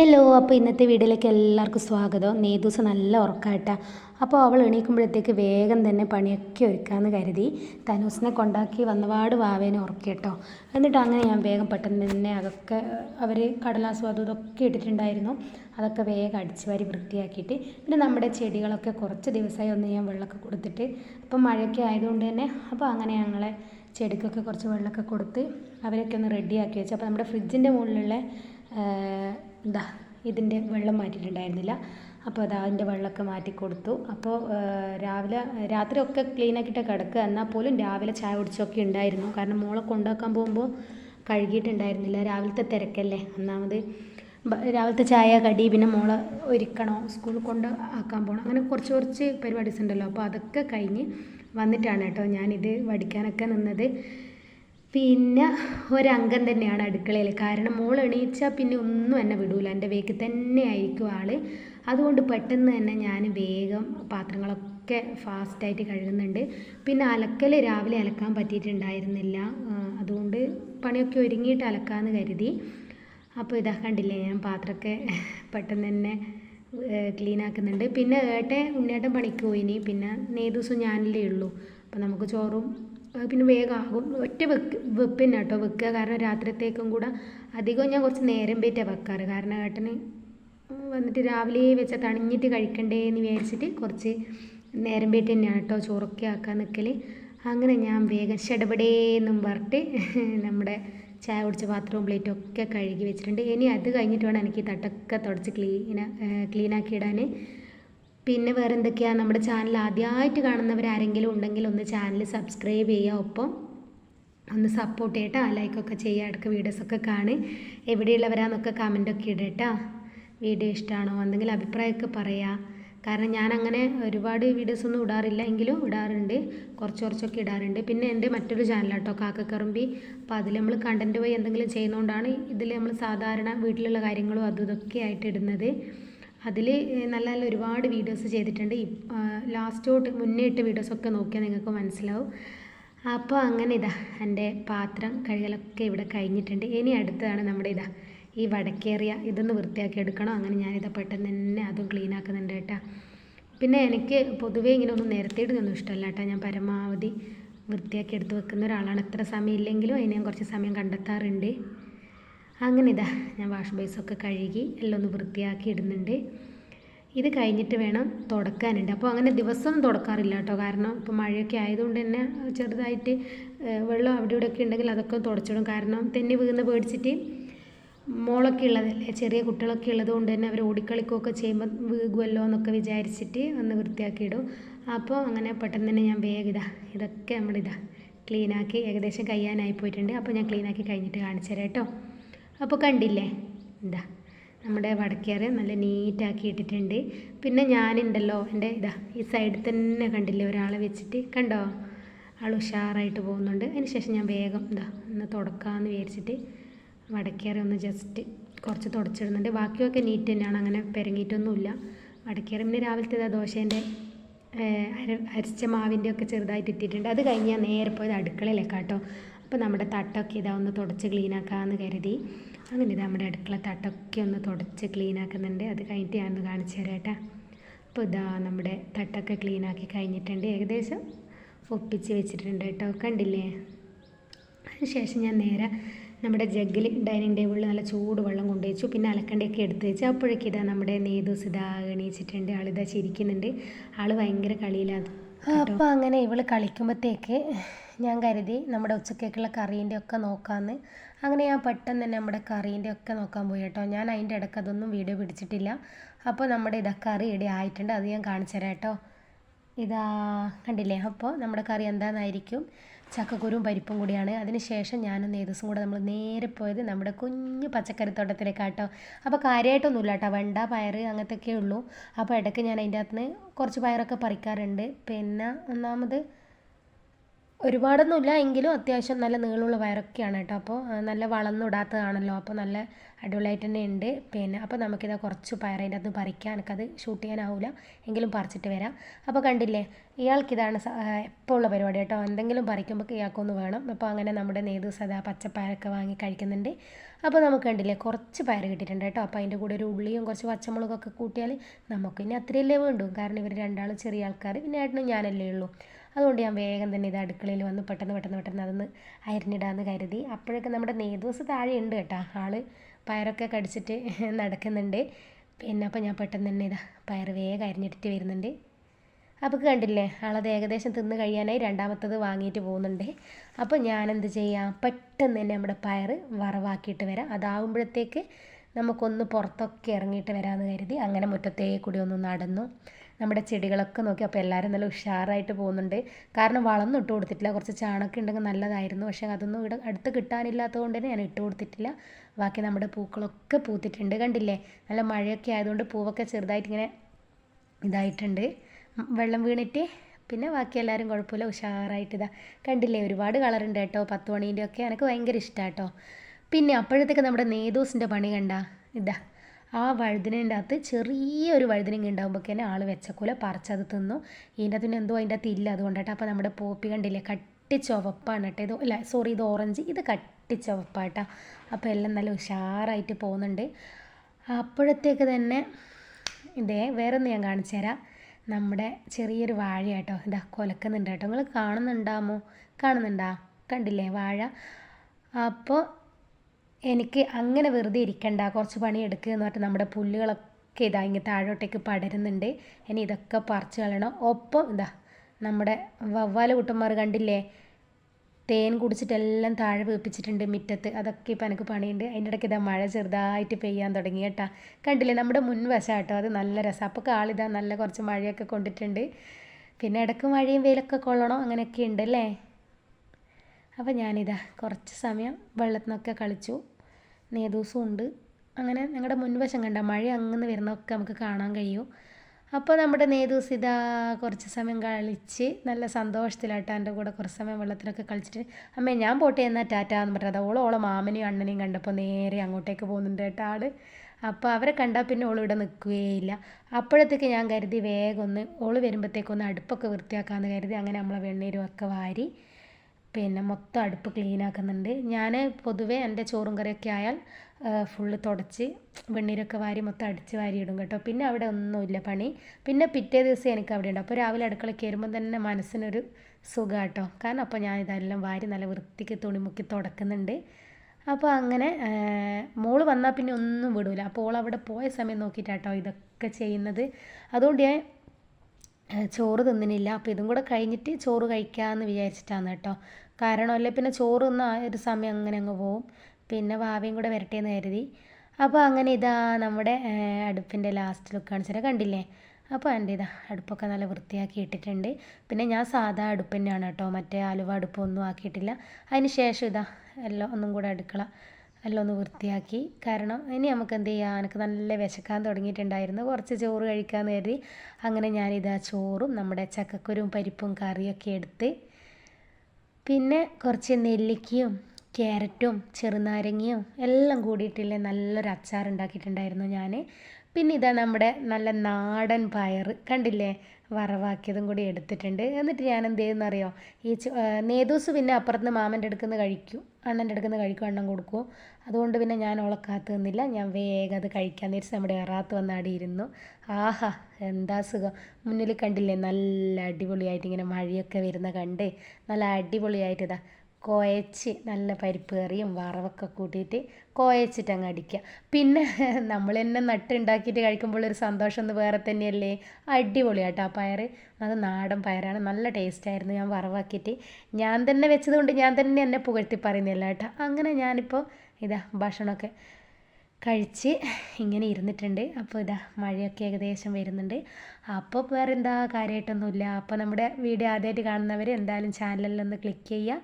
Hello അപ്പോൾ ഇന്നത്തെ വീഡിയോയിലേക്ക് എല്ലാവർക്കും സ്വാഗതം. നേതൂസ് നല്ല ഉറക്കാട്ട അപ്പോൾ അവൾ എണീക്കുമ്പോഴത്തേക്ക് വേഗം തന്നെ പണിയൊക്കെ ഒരുക്കാമെന്ന് കരുതി. തനൂസിനെ കൊണ്ടാക്കി വന്നപാട് വാവേനെ ഉറക്കി കേട്ടോ എന്നിട്ട് അങ്ങനെ ഞാൻ വേഗം പെട്ടെന്ന് തന്നെ അതൊക്കെ അവർ കടലാസും അതും ഇതൊക്കെ ഇട്ടിട്ടുണ്ടായിരുന്നു. അതൊക്കെ വേഗം അടിച്ചു വാരി വൃത്തിയാക്കിയിട്ട് പിന്നെ നമ്മുടെ ചെടികളൊക്കെ കുറച്ച് ദിവസമായി ഒന്ന് ഞാൻ വെള്ളമൊക്കെ കൊടുത്തിട്ട് അപ്പം മഴയൊക്കെ ആയതുകൊണ്ട് തന്നെ അപ്പോൾ അങ്ങനെ ഞങ്ങളെ ചെടിക്കൊക്കെ കുറച്ച് വെള്ളമൊക്കെ കൊടുത്ത് അവരൊക്കെ ഒന്ന് റെഡിയാക്കി വെച്ചു. അപ്പോൾ നമ്മുടെ ഫ്രിഡ്ജിന്റെ മുകളിലുള്ള എന്താ ഇതിന്റെ വെള്ളം മാറ്റിയിട്ടുണ്ടായിരുന്നില്ല. അപ്പോൾ അത് അതിന്റെ വെള്ളമൊക്കെ മാറ്റി കൊടുത്തു. അപ്പോൾ രാവിലെ രാത്രി ഒക്കെ ക്ലീൻ ആക്കിയിട്ട് കിടക്കുക. എന്നാൽ പോലും രാവിലെ ചായ കുടിച്ചൊക്കെ ഉണ്ടായിരുന്നു. കാരണം മോളെ കൊണ്ടാക്കാൻ പോകുമ്പോൾ കഴുകിയിട്ടുണ്ടായിരുന്നില്ല. രാവിലത്തെ തിരക്കല്ലേ. ഒന്നാമത് രാവിലത്തെ ചായ കടി പിന്നെ മോളെ ഒരുക്കണോ സ്കൂളിൽ കൊണ്ട് ആക്കാൻ പോകണം അങ്ങനെ കുറച്ച് കുറച്ച് പരിപാടീസ് ഉണ്ടല്ലോ. അപ്പോൾ അതൊക്കെ കഴിഞ്ഞ് വന്നിട്ടാണ് കേട്ടോ ഞാനിത് വടിക്കാനൊക്കെ നിന്നത്. പിന്നെ ഒരംഗം തന്നെയാണ് അടുക്കളയിൽ. കാരണം മോൾ എണീച്ചാൽ പിന്നെ ഒന്നും എന്നെ വിടൂല. എന്റെ വേക്ക് തന്നെ ആയിരിക്കും ആൾ. അതുകൊണ്ട് പെട്ടെന്ന് തന്നെ ഞാൻ വേഗം പാത്രങ്ങളൊക്കെ ഫാസ്റ്റായിട്ട് കഴുകുന്നുണ്ട്. പിന്നെ അലക്കൽ രാവിലെ അലക്കാൻ പറ്റിയിട്ടുണ്ടായിരുന്നില്ല. അതുകൊണ്ട് പണിയൊക്കെ ഒരുങ്ങിയിട്ട് അലക്കാമെന്ന് കരുതി. അപ്പോൾ ഇതാ കണ്ടില്ലേ ഞാൻ പാത്രമൊക്കെ പെട്ടെന്ന് തന്നെ ക്ലീൻ ആക്കുന്നുണ്ട്. പിന്നെ ഏട്ടൻ ഉണ്ണിയേട്ടൻ പണിക്ക് പോയിനി പിന്നെ നേദിവസം ഞാനല്ലേ ഉള്ളൂ. അപ്പോൾ നമുക്ക് ചോറും പിന്നെ വേഗം ആകും ഒറ്റ വെക്ക് വെപ്പിന് കേട്ടോ വെക്കുക. കാരണം രാത്രിത്തേക്കും കൂടെ അധികം ഞാൻ കുറച്ച് നേരം പോയിട്ടാണ് വെക്കാറ്. കാരണം ഏട്ടന് വന്നിട്ട് രാവിലെ വെച്ച തണിഞ്ഞിട്ട് കഴിക്കണ്ടേ എന്ന് വിചാരിച്ചിട്ട് കുറച്ച് നേരം പേറ്റ് തന്നെയാണ് കേട്ടോ ചോറൊക്കെ ആക്കാൻ നിൽക്കൽ അങ്ങനെ ഞാൻ വേഗം ഷടപടേന്നും പറഞ്ഞിട്ട് നമ്മുടെ ചായ കുടിച്ച പാത്രവും പ്ലേറ്റും ഒക്കെ കഴുകി വെച്ചിട്ടുണ്ട്. ഇനി അത് കഴിഞ്ഞിട്ട് വേണം എനിക്ക് തട്ടൊക്കെ തുടച്ച് ക്ലീന ക്ലീനാക്കി ഇടാൻ പിന്നെ വേറെ എന്തൊക്കെയാണ് നമ്മുടെ ചാനൽ ആദ്യമായിട്ട് കാണുന്നവർ ആരെങ്കിലും ഉണ്ടെങ്കിൽ ഒന്ന് ചാനൽ സബ്സ്ക്രൈബ് ചെയ്യുക. ഒപ്പം ഒന്ന് സപ്പോർട്ട് ചെയ്യട്ടോ. ലൈക്കൊക്കെ ചെയ്യുക. ഇടയ്ക്ക് വീഡിയോസൊക്കെ കാണി എവിടെയുള്ളവരാന്നൊക്കെ കമന്റൊക്കെ ഇടട്ടാ. വീഡിയോ ഇഷ്ടമാണോ എന്തെങ്കിലും അഭിപ്രായമൊക്കെ പറയാം. കാരണം ഞാൻ അങ്ങനെ ഒരുപാട് വീഡിയോസ് ഒന്നും ഇടാറില്ല. എങ്കിലും ഇടാറുണ്ട്. കുറച്ച് കുറച്ചൊക്കെ ഇടാറുണ്ട്. പിന്നെ എന്റെ മറ്റൊരു ചാനലാട്ടോ കാക്കക്കറുമ്പി. അപ്പോൾ അതിൽ നമ്മൾ കണ്ടന്റ് പോയി എന്തെങ്കിലും ചെയ്യുന്നതുകൊണ്ടാണ് ഇതിൽ നമ്മൾ സാധാരണ വീട്ടിലുള്ള കാര്യങ്ങളും അതും ഇതൊക്കെ ആയിട്ട് ഇടുന്നത്. അതിൽ നല്ല നല്ല ഒരുപാട് വീഡിയോസ് ചെയ്തിട്ടുണ്ട്. ലാസ്റ്റോട്ട് മുന്നേ ഇട്ട വീഡിയോസൊക്കെ നോക്കിയാൽ നിങ്ങൾക്ക് മനസ്സിലാവും. അപ്പോൾ അങ്ങനെ ഇതാ എന്റെ പാത്രം കഴുകലൊക്കെ ഇവിടെ കഴിഞ്ഞിട്ടുണ്ട്. ഇനി അടുത്തതാണ് നമ്മുടെ ഇതാ ഈ വടക്കേറിയ ഇതൊന്ന് വൃത്തിയാക്കി എടുക്കണം. അങ്ങനെ ഞാനിതാ പെട്ടെന്ന് തന്നെ അതും ക്ലീൻ ആക്കുന്നുണ്ട് കേട്ടോ. പിന്നെ എനിക്ക് പൊതുവേ ഇങ്ങനെ ഒന്നും നേരത്തെ ഇടുന്നൊന്നും ഇഷ്ടമല്ല കേട്ടോ. ഞാൻ പരമാവധി വൃത്തിയാക്കി എടുത്ത് വെക്കുന്ന ഒരാളാണ്. എത്ര സമയം ഇല്ലെങ്കിലും അതിന് ഞാൻ കുറച്ച് സമയം കണ്ടെത്താറുണ്ട്. അങ്ങനെ ഇതാ ഞാൻ വാഷ് ബേസൊക്കെ കഴുകി എല്ലാം ഒന്ന് വൃത്തിയാക്കി ഇടുന്നുണ്ട്. ഇത് കഴിഞ്ഞിട്ട് വേണം തുടക്കാനുണ്ട്. അപ്പോൾ അങ്ങനെ ദിവസം തുടക്കാറില്ല കേട്ടോ. കാരണം ഇപ്പോൾ മഴയൊക്കെ ആയതുകൊണ്ട് തന്നെ ചെറുതായിട്ട് വെള്ളം അവിടെ ഇവിടെയൊക്കെ ഉണ്ടെങ്കിൽ അതൊക്കെ തുടച്ചിടും. കാരണം തെന്നി വീഴുന്ന പേടിച്ചിട്ട് മോളൊക്കെ ഉള്ളതല്ലേ ചെറിയ കുട്ടികളൊക്കെ ഉള്ളത് കൊണ്ട് തന്നെ അവർ ഓടിക്കളിക്കുകയൊക്കെ ചെയ്യുമ്പോൾ വീകുമല്ലോ എന്നൊക്കെ വിചാരിച്ചിട്ട് ഒന്ന് വൃത്തിയാക്കി വൃത്തിയാക്കിയിടും അപ്പോൾ അങ്ങനെ പെട്ടെന്ന് തന്നെ ഞാൻ വേഗം ഇതാ ഇതൊക്കെ നമ്മളിതാ ക്ലീനാക്കി ഏകദേശം കഴിയാനായി പോയിട്ടുണ്ട്. അപ്പോൾ ഞാൻ ക്ലീനാക്കി കഴിഞ്ഞിട്ട് കാണിച്ചു തരാം കേട്ടോ. അപ്പോൾ കണ്ടില്ലേ? എന്താ? നമ്മുടെ വടക്കേറെ നല്ല നീറ്റാക്കി ഇട്ടിട്ടുണ്ട്. പിന്നെ ഞാനുണ്ടല്ലോ എന്റെ ഇതാ ഈ സൈഡിൽ തന്നെ കണ്ടില്ലേ ഒരാളെ വെച്ചിട്ട്. കണ്ടോ? ആൾ ഉഷാറായിട്ട് പോകുന്നുണ്ട്. അതിന് ശേഷം ഞാൻ വേഗം ഇതാ ഒന്ന് തുടക്കാമെന്ന് വിചാരിച്ചിട്ട് വടക്കേറെ ഒന്ന് ജസ്റ്റ് കുറച്ച് തുടച്ചിടുന്നുണ്ട്. ബാക്കിയൊക്കെ നീറ്റ് തന്നെയാണ് അങ്ങനെ പെരങ്ങിയിട്ടൊന്നുമില്ല വടക്കേറെ പിന്നെ രാവിലത്തെ ദോശേന്റെ അര അരിച്ച മാവിന്റെ ഒക്കെ ചെറുതായിട്ട് ഇട്ടിട്ടുണ്ട്. അത് കഴിഞ്ഞ് ഞാൻ നേരെ പോയത് അടുക്കളയിലേക്കാട്ടോ. അപ്പോൾ നമ്മുടെ തട്ടൊക്കെ ഇതാ ഒന്ന് തുടച്ച് ക്ലീനാക്കാമെന്ന് കരുതി. അങ്ങനെ ഇതാ നമ്മുടെ അടുക്കള തട്ടൊക്കെ ഒന്ന് തുടച്ച് ക്ലീൻ ആക്കുന്നുണ്ട്. അത് കഴിഞ്ഞിട്ട് ഞാനൊന്ന് കാണിച്ചു തരാം അപ്പോൾ ഇതാ നമ്മുടെ തട്ടൊക്കെ ക്ലീൻ ആക്കി കഴിഞ്ഞിട്ടുണ്ട്. ഏകദേശം ഒപ്പിച്ച് വെച്ചിട്ടുണ്ട് കേട്ടോ. കണ്ടില്ലേ? അതിനുശേഷം ഞാൻ നേരെ നമ്മുടെ ജഗ്ഗിൽ ഡൈനിങ് ടേബിളിൽ നല്ല ചൂട് വെള്ളം കൊണ്ടുവച്ചു പിന്നെ അലക്കണ്ടിയൊക്കെ എടുത്ത് വെച്ചു. അപ്പോഴേക്കിതാ നമ്മുടെ നേതൂസ് ഇതാ എണീച്ചിട്ടുണ്ട്. ആളിതാ ചിരിക്കുന്നുണ്ട്. ആൾ ഭയങ്കര കളിയിലാണ് അപ്പോൾ അങ്ങനെ ഇവൾ കളിക്കുമ്പോഴത്തേക്ക് ഞാൻ കരുതി നമ്മുടെ ഉച്ചക്കേക്കുള്ള കറീന്റെ ഒക്കെ നോക്കാമെന്ന് അങ്ങനെ ഞാൻ പെട്ടെന്ന് തന്നെ നമ്മുടെ കറീന്റെ ഒക്കെ നോക്കാൻ പോയി കേട്ടോ. ഞാൻ അതിന്റെ ഇടയ്ക്ക് അതൊന്നും വീഡിയോ പിടിച്ചിട്ടില്ല. അപ്പോൾ നമ്മുടെ ഇതാ കറി ഇടി ആയിട്ടുണ്ട്. അത് ഞാൻ കാണിച്ചു തരാം കേട്ടോ. ഇതാ കണ്ടില്ലേ? അപ്പോൾ നമ്മുടെ കറി എന്താണെന്നായിരിക്കും ചക്കക്കുരും പരിപ്പും കൂടിയാണ്. അതിന് ശേഷം ഞാനും നേതൂസും കൂടെ നമ്മൾ നേരെ പോയത് നമ്മുടെ കുഞ്ഞു പച്ചക്കറിത്തോട്ടത്തിലേക്കാട്ടോ അപ്പോൾ കാര്യമായിട്ടൊന്നുമില്ല കേട്ടോ. വെണ്ട പയർ അങ്ങനത്തെയൊക്കെ ഉള്ളൂ. അപ്പോൾ ഇടയ്ക്ക് ഞാൻ അതിന്റെ അകത്ത് നിന്ന് കുറച്ച് പയറൊക്കെ പറിക്കാറുണ്ട്. പിന്നെ ഒന്നാമത് ഒരുപാടൊന്നുമില്ല എങ്കിലും അത്യാവശ്യം നല്ല നീളമുള്ള വയറൊക്കെയാണ് കേട്ടോ. അപ്പോൾ നല്ല വളർന്നിടാത്തതാണല്ലോ. അപ്പോൾ നല്ല അടിപൊളിയായിട്ട് തന്നെ ഉണ്ട്. പിന്നെ അപ്പോൾ നമുക്കിത് കുറച്ച് പയർ അതിന്റെ അകത്ത് പറിക്കാം. എനിക്കത് ഷൂട്ട് ചെയ്യാനാവില്ല എങ്കിലും പറിച്ചിട്ട് വരാം. അപ്പോൾ കണ്ടില്ലേ ഇയാൾക്കിതാണ് എപ്പോൾ ഉള്ള പരിപാടി കേട്ടോ. എന്തെങ്കിലും പറിക്കുമ്പോൾ ഇയാൾക്കൊന്ന് വേണം. അപ്പോൾ അങ്ങനെ നമ്മുടെ നേതു സദാ പച്ചപ്പയറൊക്കെ വാങ്ങി കഴിക്കുന്നുണ്ട്. അപ്പോൾ നമുക്ക് കണ്ടില്ലേ കുറച്ച് പയർ കിട്ടിയിട്ടുണ്ട് കേട്ടോ. അപ്പോൾ അതിന്റെ കൂടെ ഒരു ഉള്ളിയും കുറച്ച് പച്ചമുളകൊക്കെ കൂട്ടിയാൽ നമുക്ക് ഇനി അത്രയല്ലേ വേണ്ടൂ. കാരണം ഇവർ രണ്ടാളും ചെറിയ ആൾക്കാർ. പിന്നെ ഏട്ടനും ഞാനല്ലേ ഉള്ളൂ. അതുകൊണ്ട് ഞാൻ വേഗം തന്നെ ഇത് അടുക്കളയിൽ വന്ന് പെട്ടെന്ന് പെട്ടെന്ന് പെട്ടെന്ന് അതൊന്ന് അരിഞ്ഞിടാമെന്ന് കരുതി. അപ്പോഴൊക്കെ നമ്മുടെ നെയ്ദോസ് താഴെ ഉണ്ട് കേട്ടോ. ആൾ പയറൊക്കെ കടിച്ചിട്ട് നടക്കുന്നുണ്ട്. പിന്നെ അപ്പോൾ ഞാൻ പെട്ടെന്ന് തന്നെ ഇതാ പയർ വേഗം അരിഞ്ഞിട്ടിട്ട് വരുന്നുണ്ട്. അപ്പോൾ കണ്ടില്ലേ ആളത് ഏകദേശം തിന്ന് കഴിയാനായി രണ്ടാമത്തത് വാങ്ങിയിട്ട് പോകുന്നുണ്ട്. അപ്പോൾ ഞാനെന്ത് ചെയ്യാം പെട്ടെന്ന് തന്നെ നമ്മുടെ പയർ വറവാക്കിയിട്ട് വരാം. അതാവുമ്പോഴത്തേക്ക് നമുക്കൊന്ന് പുറത്തൊക്കെ ഇറങ്ങിയിട്ട് വരാമെന്ന് കരുതി അങ്ങനെ മുറ്റത്തേ കൂടി ഒന്ന് നടന്നു. നമ്മുടെ ചെടികളൊക്കെ നോക്കി അപ്പോൾ എല്ലാവരും നല്ല ഉഷാറായിട്ട് പോകുന്നുണ്ട്. കാരണം വളമൊന്നും ഇട്ട് കൊടുത്തിട്ടില്ല. കുറച്ച് ചാണകം ഉണ്ടെങ്കിൽ നല്ലതായിരുന്നു. പക്ഷേ അതൊന്നും ഇവിടെ അടുത്ത് കിട്ടാനില്ലാത്തത് കൊണ്ട് തന്നെ ഞാൻ ഇട്ട് കൊടുത്തിട്ടില്ല. ബാക്കി നമ്മുടെ പൂക്കളൊക്കെ പൂത്തിട്ടുണ്ട്. കണ്ടില്ലേ? നല്ല മഴയൊക്കെ ആയതുകൊണ്ട് പൂവൊക്കെ ചെറുതായിട്ട് ഇങ്ങനെ ഇതായിട്ടുണ്ട്. വെള്ളം വീണിട്ട് പിന്നെ ബാക്കി എല്ലാവരും കുഴപ്പമില്ല. ഉഷാറായിട്ട് ഇതാ. കണ്ടില്ലേ? ഒരുപാട് കളറുണ്ട് കേട്ടോ. പത്ത് മണീന്റെ ഒക്കെ എനിക്ക് ഭയങ്കര ഇഷ്ടമാണ് കേട്ടോ. പിന്നെ അപ്പോഴത്തേക്ക് നമ്മുടെ നേതോസിന്റെ പണി കണ്ട? ഇതാ. ആ വഴുതിനേന്റെ അകത്ത് ചെറിയൊരു വഴുതിനങ്ങ ഉണ്ടാകുമ്പോഴേക്കും ആൾ വെച്ചക്കൂല പറിച്ചത് തിന്നു. ഇതിന്റെ അകത്ത് എന്തോ അതിന്റെ അകത്ത് ഇല്ല. അതുകൊണ്ടാട്ടോ അപ്പോൾ നമ്മുടെ പോപ്പി കണ്ടില്ലേ? കട്ടി ചുവപ്പാണ് കേട്ടോ. ഇത് അല്ല സോറി ഇത് ഓറഞ്ച്. ഇത് കട്ടി ചുവപ്പാട്ടോ. അപ്പോൾ എല്ലാം നല്ല ഉഷാറായിട്ട് പോകുന്നുണ്ട്. അപ്പോഴത്തേക്ക് തന്നെ ഇതേ വേറൊന്ന് ഞാൻ കാണിച്ചു തരാം. നമ്മുടെ ചെറിയൊരു വാഴ കേട്ടോ ഇതാ കൊലക്കുന്നുണ്ട് കേട്ടോ. നിങ്ങൾ കാണുന്നുണ്ടാമോ? കാണുന്നുണ്ടാ? കണ്ടില്ലേ വാഴ? അപ്പോൾ എനിക്ക് അങ്ങനെ വെറുതെ ഇരിക്കണ്ട കുറച്ച് പണി എടുക്കുക എന്ന് പറഞ്ഞിട്ട് നമ്മുടെ പുല്ലുകളൊക്കെ ഇതാ ഇങ്ങനെ താഴോട്ടേക്ക് പടരുന്നുണ്ട്. ഇനി ഇതൊക്കെ പറിച്ച് കളയണം. ഒപ്പം ഇതാ നമ്മുടെ വവ്വാല കുട്ടന്മാർ കണ്ടില്ലേ? തേൻ കുടിച്ചിട്ടെല്ലാം താഴെ വീപ്പിച്ചിട്ടുണ്ട് മുറ്റത്ത്. അതൊക്കെ ഇപ്പം എനിക്ക് പണിയുണ്ട്. അതിന്റെ ഇടയ്ക്ക് ഇതാ മഴ ചെറുതായിട്ട് പെയ്യാൻ തുടങ്ങി കേട്ടാ. കണ്ടില്ലേ? നമ്മുടെ മുൻവശം കേട്ടോ. അത് നല്ല രസം. അപ്പോൾ കാളിതാ നല്ല കുറച്ച് മഴയൊക്കെ കൊണ്ടിട്ടുണ്ട്. പിന്നെ ഇടയ്ക്ക് മഴയും വെയിലൊക്കെ കൊള്ളണം. അങ്ങനെയൊക്കെ ഉണ്ട് അല്ലേ? അപ്പോൾ ഞാനിതാ കുറച്ച് സമയം വെള്ളത്തിനൊക്കെ കളിച്ചു. നേതൂസും ഉണ്ട് അങ്ങനെ ഞങ്ങളുടെ മുൻവശം കണ്ട മഴ അങ്ങനെ വരുന്നതൊക്കെ നമുക്ക് കാണാൻ കഴിയും. അപ്പോൾ നമ്മുടെ നേതൂസ് ഇതാ കുറച്ച് സമയം കളിച്ച് നല്ല സന്തോഷത്തിലായിട്ട് എന്റെ കൂടെ കുറച്ച് സമയം വെള്ളത്തിലൊക്കെ കളിച്ചിട്ട് അമ്മേ ഞാൻ പോട്ടെ എന്നാൽ ടാറ്റ എന്ന് പറഞ്ഞത് ഓൾ ഓളെ മാമനെയും അണ്ണനെയും കണ്ടപ്പോൾ നേരെ അങ്ങോട്ടേക്ക് പോകുന്നുണ്ട് കേട്ടോ ആൾ. അപ്പോൾ അവരെ കണ്ടാൽ പിന്നെ ഓൾ ഇവിടെ നിൽക്കുകയില്ല അപ്പോഴത്തേക്ക് ഞാൻ കരുതി വേഗം ഒന്ന് ഓൾ വരുമ്പോഴത്തേക്കൊന്ന് അടുപ്പൊക്കെ വൃത്തിയാക്കാമെന്ന് കരുതി അങ്ങനെ നമ്മളെ വെണ്ണീരും ഒക്കെ വാരി പിന്നെ മൊത്തം അടുപ്പ് ക്ലീൻ ആക്കുന്നുണ്ട്. ഞാൻ പൊതുവേ എന്റെ ചോറും കറിയൊക്കെ ആയാൽ ഫുള്ള് തുടച്ച് വെണ്ണീരൊക്കെ വാരി മൊത്തം അടിച്ച് വാരിയിടും കേട്ടോ. പിന്നെ അവിടെ ഒന്നുമില്ല പണി. പിന്നെ പിറ്റേ ദിവസം എനിക്ക് അവിടെ ഉണ്ട്. അപ്പോൾ രാവിലെ അടുക്കള കയറുമ്പോൾ തന്നെ മനസ്സിനൊരു സുഖം കേട്ടോ കാരണം അപ്പോൾ ഞാൻ ഇതെല്ലാം വാരി നല്ല വൃത്തിക്ക് തുണിമുക്കി തുടക്കുന്നുണ്ട്. അപ്പോൾ അങ്ങനെ മോൾ വന്നാൽ പിന്നെ ഒന്നും വിടൂല. അപ്പോൾ ഓൾ അവിടെ പോയ സമയം നോക്കിയിട്ടാട്ടോ ഇതൊക്കെ ചെയ്യുന്നത്. അതുകൊണ്ട് ഞാൻ ചോറ് തിന്നിനില്ല. അപ്പോൾ ഇതും കൂടെ കഴിഞ്ഞിട്ട് ചോറ് കഴിക്കാമെന്ന് വിചാരിച്ചിട്ടാണ് കേട്ടോ. കാരണം അല്ലേ പിന്നെ ചോറ് തിന്ന ആ ഒരു സമയം അങ്ങനെ അങ്ങ് പോവും. പിന്നെ വാവയും കൂടെ വരട്ടെ എന്ന് കരുതി. അപ്പോൾ അങ്ങനെ ഇതാ നമ്മുടെ അടുപ്പിന്റെ ലാസ്റ്റ് ലുക്ക് കാണിച്ചാൽ കണ്ടില്ലേ? അപ്പോൾ എന്റെ ഇതാ അടുപ്പൊക്കെ നല്ല വൃത്തിയാക്കി ഇട്ടിട്ടുണ്ട്. പിന്നെ ഞാൻ സാധാ അടുപ്പ് തന്നെയാണ് കേട്ടോ. മറ്റേ ആലുവ അടുപ്പൊന്നും ആക്കിയിട്ടില്ല. അതിന് ശേഷം ഇതാ എല്ലാം ഒന്നും കൂടെ അടുക്കള എല്ലാം ഒന്ന് വൃത്തിയാക്കി. കാരണം ഇനി നമുക്ക് എന്ത് ചെയ്യാം? എനിക്ക് നല്ല വിശക്കാൻ തുടങ്ങിയിട്ടുണ്ടായിരുന്നു. കുറച്ച് ചോറ് കഴിക്കാമെന്ന് കരുതി അങ്ങനെ ഞാനിതാ ചോറും നമ്മുടെ ചക്കക്കുരും പരിപ്പും കറിയൊക്കെ എടുത്ത് പിന്നെ കുറച്ച് നെല്ലിക്കയും ക്യാരറ്റും ചെറുനാരങ്ങയും എല്ലാം കൂടിയിട്ടില്ലേ? നല്ലൊരു അച്ചാർ ഉണ്ടാക്കിയിട്ടുണ്ടായിരുന്നു ഞാൻ പിന്നെ ഇതാ നമ്മുടെ നല്ല നാടൻ പയർ കണ്ടില്ലേ? വറവാക്കിയതും കൂടി എടുത്തിട്ടുണ്ട്. എന്നിട്ട് ഞാൻ എന്ത് ചെയ്യുന്നറിയോ ഈ നേതൂസ് പിന്നെ അപ്പുറത്ത് മാമന്റെ അടുക്കുന്ന കഴിക്കും. അണ്ണന്റെ അടുക്കുന്ന കഴിക്കും അണ്ണൻ കൊടുക്കും. അതുകൊണ്ട് പിന്നെ ഞാൻ ഓളെ കാത്തു നിന്നില്ല. ഞാൻ വേഗം അത് കഴിക്കാൻ നേരിച്ച് നമ്മുടെ എറാത്ത് വന്നാടി ഇരുന്നു. ആഹാ എന്താ സുഖം. മുന്നിൽ കണ്ടില്ലേ? നല്ല അടിപൊളിയായിട്ട് ഇങ്ങനെ മഴയൊക്കെ വരുന്ന കണ്ടേ? നല്ല അടിപൊളിയായിട്ട് ഇതാ കുഴച്ച് നല്ല പരിപ്പ് കറിയും വറവൊക്കെ കൂട്ടിയിട്ട് കുഴച്ചിട്ട് അങ്ങ് അടിക്കുക. പിന്നെ നമ്മൾ തന്നെ നട്ടുണ്ടാക്കിയിട്ട് കഴിക്കുമ്പോൾ ഒരു സന്തോഷം ഒന്ന് വേറെ തന്നെയല്ലേ? അടിപൊളിയാട്ടോ ആ പയർ അത് നാടൻ പയറാണ്. നല്ല ടേസ്റ്റായിരുന്നു ഞാൻ വറവാക്കിയിട്ട് ഞാൻ തന്നെ വെച്ചതുകൊണ്ട് ഞാൻ തന്നെ എന്നെ പുകഴ്ത്തി പറയുന്നില്ല കേട്ടോ. അങ്ങനെ ഞാനിപ്പോൾ ഇതാ ഭക്ഷണമൊക്കെ കഴിച്ച് ഇങ്ങനെ ഇരുന്നിട്ടുണ്ട്. അപ്പോൾ ഇതാ മഴയൊക്കെ ഏകദേശം വരുന്നുണ്ട്. അപ്പോൾ വേറെ എന്താ കാര്യമായിട്ടൊന്നുമില്ല. അപ്പോൾ നമ്മുടെ വീഡിയോ ആദ്യമായിട്ട് കാണുന്നവർ എന്തായാലും ചാനലിലൊന്ന് ക്ലിക്ക് ചെയ്യുക.